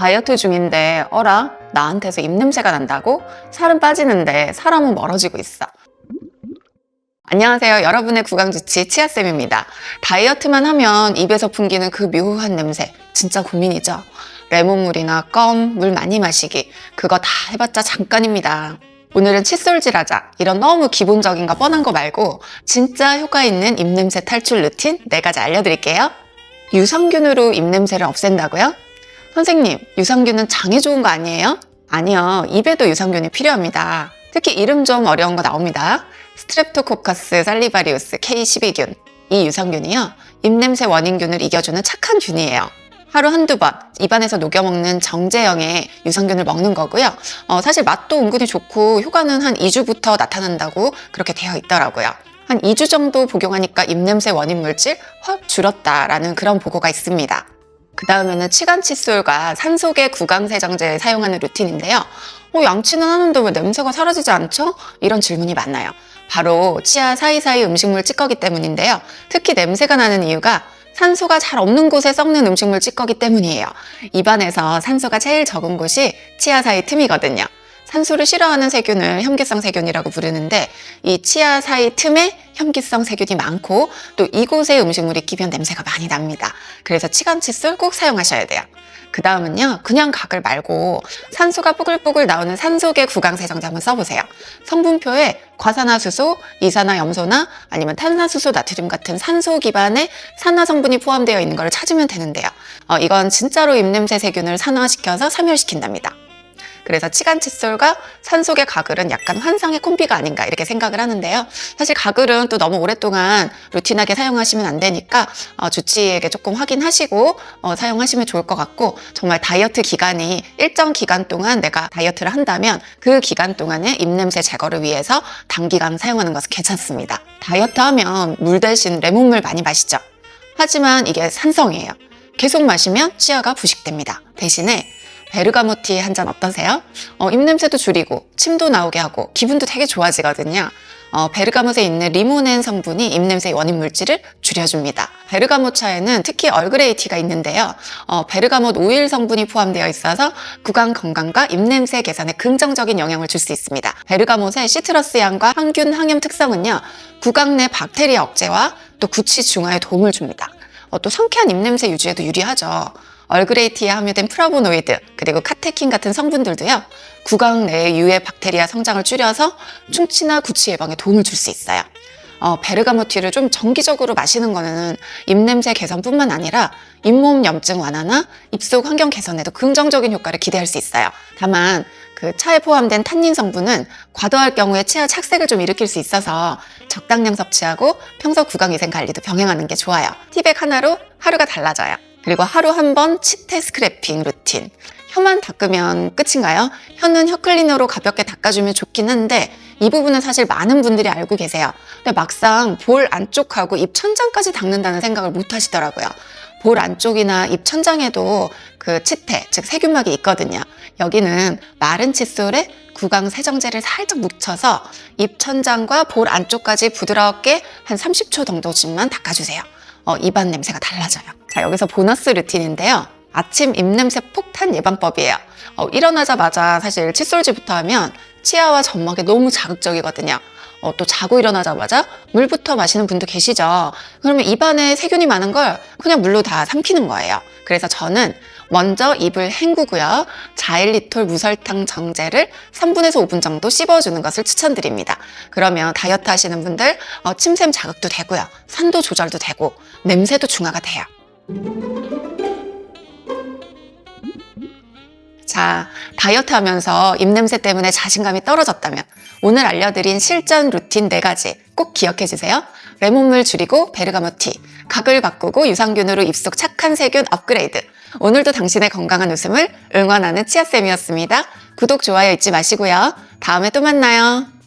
다이어트 중인데 어라 나한테서 입냄새가 난다고? 살은 빠지는데 사람은 멀어지고 있어. 안녕하세요. 여러분의 구강주치 치아쌤입니다. 다이어트만 하면 입에서 풍기는 그 묘한 냄새 진짜 고민이죠. 레몬물이나 껌, 물 많이 마시기 그거 다 해봤자 잠깐입니다. 오늘은 칫솔질 하자. 이런 너무 기본적인 거 뻔한 거 말고 진짜 효과 있는 입냄새 탈출 루틴 네 가지 알려드릴게요. 유산균으로 입냄새를 없앤다고요? 선생님, 유산균은 장에 좋은 거 아니에요? 아니요. 입에도 유산균이 필요합니다. 특히 이름 좀 어려운 거 나옵니다. 스트랩토코커스 살리바리우스 K12균. 이 유산균이요. 입냄새 원인균을 이겨주는 착한 균이에요. 하루 한두 번 입안에서 녹여먹는 정제형의 유산균을 먹는 거고요. 어, 사실 맛도 은근히 좋고 효과는 한 2주부터 나타난다고 그렇게 되어 있더라고요. 한 2주 정도 복용하니까 입냄새 원인 물질 확 줄었다라는 그런 보고가 있습니다. 그 다음에는 치간 칫솔과 산소계 구강세정제 사용하는 루틴인데요. 어, 양치는 하는데 왜 냄새가 사라지지 않죠? 이런 질문이 많아요. 바로 치아 사이사이 음식물 찌꺼기 때문인데요. 특히 냄새가 나는 이유가 산소가 잘 없는 곳에 썩는 음식물 찌꺼기 때문이에요. 입안에서 산소가 제일 적은 곳이 치아 사이 틈이거든요. 산소를 싫어하는 세균을 혐기성 세균이라고 부르는데 이 치아 사이 틈에 혐기성 세균이 많고 또 이곳에 음식물이 끼면 냄새가 많이 납니다. 그래서 치간 칫솔 꼭 사용하셔야 돼요. 그 다음은요, 그냥 각을 말고 산소가 뽀글뽀글 나오는 산소계 구강세정제 한번 써보세요. 성분표에 과산화수소, 이산화염소나 아니면 탄산수소, 나트륨 같은 산소 기반의 산화 성분이 포함되어 있는 걸 찾으면 되는데요. 어, 이건 진짜로 입냄새 세균을 산화시켜서 사멸시킨답니다. 그래서 치간 칫솔과 산속의 가글은 약간 환상의 콤비가 아닌가 이렇게 생각을 하는데요. 사실 가글은 또 너무 오랫동안 루틴하게 사용하시면 안 되니까 어, 주치의에게 조금 확인하시고 어, 사용하시면 좋을 것 같고 정말 다이어트 기간이 일정 기간 동안 내가 다이어트를 한다면 그 기간 동안에 입냄새 제거를 위해서 단기간 사용하는 것은 괜찮습니다. 다이어트 하면 물 대신 레몬물 많이 마시죠. 하지만 이게 산성이에요. 계속 마시면 치아가 부식됩니다. 대신에 베르가모티 한 잔 어떠세요? 어, 입냄새도 줄이고 침도 나오게 하고 기분도 되게 좋아지거든요. 어, 베르가못에 있는 리모넨 성분이 입냄새의 원인 물질을 줄여줍니다. 베르가못 차에는 특히 얼그레이티가 있는데요. 어, 베르가못 오일 성분이 포함되어 있어서 구강 건강과 입냄새 개선에 긍정적인 영향을 줄 수 있습니다. 베르가못의 시트러스 향과 항균 항염 특성은요. 구강 내 박테리아 억제와 또 구취 중화에 도움을 줍니다. 어, 또 상쾌한 입냄새 유지에도 유리하죠. 얼그레이티에 함유된 프라보노이드 그리고 카테킨 같은 성분들도요 구강 내의 유해 박테리아 성장을 줄여서 충치나 구취 예방에 도움을 줄 수 있어요. 어, 베르가모티를 좀 정기적으로 마시는 거는 입냄새 개선뿐만 아니라 잇몸 염증 완화나 입속 환경 개선에도 긍정적인 효과를 기대할 수 있어요. 다만 그 차에 포함된 탄닌 성분은 과도할 경우에 치아 착색을 좀 일으킬 수 있어서 적당량 섭취하고 평소 구강 위생 관리도 병행하는 게 좋아요. 티백 하나로 하루가 달라져요. 그리고 하루 한 번 치태 스크래핑 루틴. 혀만 닦으면 끝인가요? 혀는 혀 클리너로 가볍게 닦아주면 좋긴 한데 이 부분은 사실 많은 분들이 알고 계세요. 근데 막상 볼 안쪽하고 입 천장까지 닦는다는 생각을 못 하시더라고요. 볼 안쪽이나 입 천장에도 그 치태, 즉 세균막이 있거든요. 여기는 마른 칫솔에 구강 세정제를 살짝 묻혀서 입 천장과 볼 안쪽까지 부드럽게 한 30초 정도씩만 닦아주세요. 어, 입안 냄새가 달라져요. 자, 여기서 보너스 루틴인데요. 아침 입냄새 폭탄 예방법이에요. 어, 일어나자마자 사실 칫솔질부터 하면 치아와 점막에 너무 자극적이거든요. 어, 또 자고 일어나자마자 물부터 마시는 분도 계시죠. 그러면 입안에 세균이 많은 걸 그냥 물로 다 삼키는 거예요. 그래서 저는 먼저 입을 헹구고요. 자일리톨 무설탕 정제를 3분에서 5분 정도 씹어주는 것을 추천드립니다. 그러면 다이어트 하시는 분들 어, 침샘 자극도 되고요. 산도 조절도 되고 냄새도 중화가 돼요. 자, 다이어트 하면서 입냄새 때문에 자신감이 떨어졌다면 오늘 알려드린 실전 루틴 4가지 꼭 기억해 주세요. 레몬물 줄이고 베르가모티, 각을 바꾸고 유산균으로 입속 착한 세균 업그레이드. 오늘도 당신의 건강한 웃음을 응원하는 치아쌤이었습니다. 구독, 좋아요 잊지 마시고요. 다음에 또 만나요.